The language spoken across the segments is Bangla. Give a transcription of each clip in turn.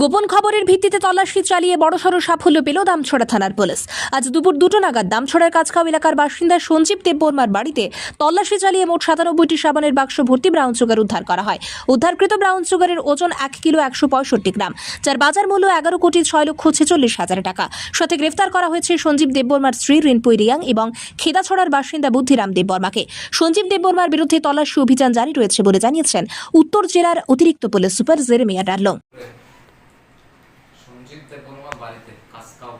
গোপন খবরের ভিত্তিতে তল্লাশি চালিয়ে বড়সড় সাফল্য পেল দামছড়া থানার পুলিশ। আজ দুপুর দুটো নাগাদ দামছড়ার কাছখাও এলাকার বাসিন্দা সঞ্জীব দেববর্মার বাড়িতে তল্লাশি চালিয়ে মোট সাতানব্বইটি সাবানের বাক্স ভর্তি ব্রাউন সুগার উদ্ধার করা হয়। উদ্ধারকৃত ব্রাউন সুগারের ওজন এক কিলো একশো পঁয়ষট্টি গ্রাম, যার বাজার মূল্য এগারো কোটি ছয় লক্ষ ছেচল্লিশ হাজার টাকা। সাথে গ্রেফতার করা হয়েছে সঞ্জীব দেববর্মার স্ত্রী রিনপুই রিয়াং এবং খেদাছড়ার বাসিন্দা বুদ্ধিরাম দেববর্মাকে। সঞ্জীব দেববর্মার বিরুদ্ধে তল্লাশি অভিযান জারি রয়েছে বলে জানিয়েছেন উত্তর জেলার অতিরিক্ত পুলিশ সুপার জেরেমিয়া ডার্লং সঞ্জিত দেববর্মার বাড়িতে কাসকাও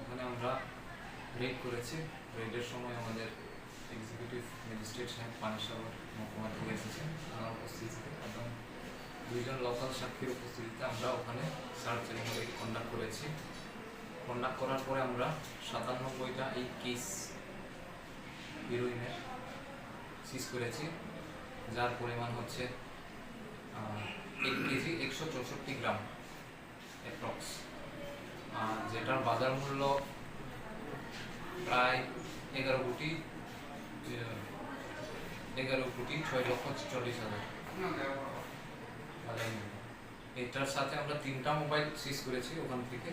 ওখানে আমরা রেড করেছি। রেডের সময় আমাদের এক্সিকিউটিভ ম্যাজিস্ট্রেট সাহেব পানিসাগর মহকুমা এসেছেন। ওনার উপস্থিতিতে এবং দুইজন লোকাল সাক্ষীর উপস্থিতিতে আমরা ওখানে সার্চ এনিমোলজি কন্ডাক্ট করেছি। কন্ডাক্ট করার পরে আমরা সাতানব্বইটা এই কেস হিরোইনের সিজ করেছি। যার পরিমাণ হচ্ছে এক কেজি একশো চৌষট্টি গ্রাম অ্যাপ্রক্স যেটার বাজার মূল্য প্রায় এগারো কোটি এগারো কোটি ছয় লক্ষ চল্লিশ হাজার। এটার সাথে আমরা তিনটা মোবাইল সিজ করেছি ওখান থেকে।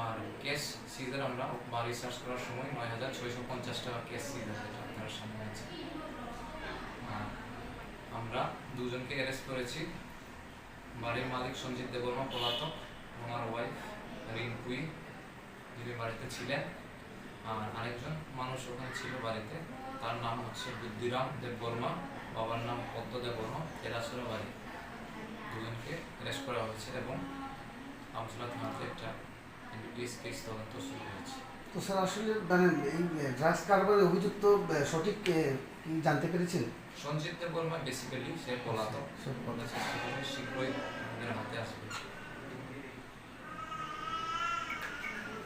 আর ক্যাশ সিজার আমরা বাড়ি সার্চ করার সময় নয় হাজার ছয়শো পঞ্চাশ টাকা ক্যাশ সিজার যেটা আপনার সামনে আছে। আমরা দুজনকে অ্যারেস্ট করেছি। বাড়ির মালিক সঞ্জিত দেববর্মা, পলাতক, ওনার ওয়াইফ রিঙ্কুই যিনি বাড়িতে ছিলেন। আর আরেকজন মানুষ ওখানে ছিল বাড়িতে। তার নাম হচ্ছে বুদ্ধিরাম দেববর্মা। বাবার নাম পদ্ম দেববর্মা তেরাসুরা বাড়ি। দুজনকে অ্যারেস্ট করা হয়েছে এবং আমসুলা থানাতে একটা কেস তদন্ত শুরু হয়েছে। তো স্যার আসলে মানে এই ড্রাগস কারবারের অভিযুক্ত সঠিক জানতে পেরেছেন? সঞ্জিত দেববর্মা বেসিক্যালি সে পলাতক। শীঘ্রই আমাদের হাতে আসবে এখন মনে হয় আবার একটু নিজের সাথে জড়িত শুনছি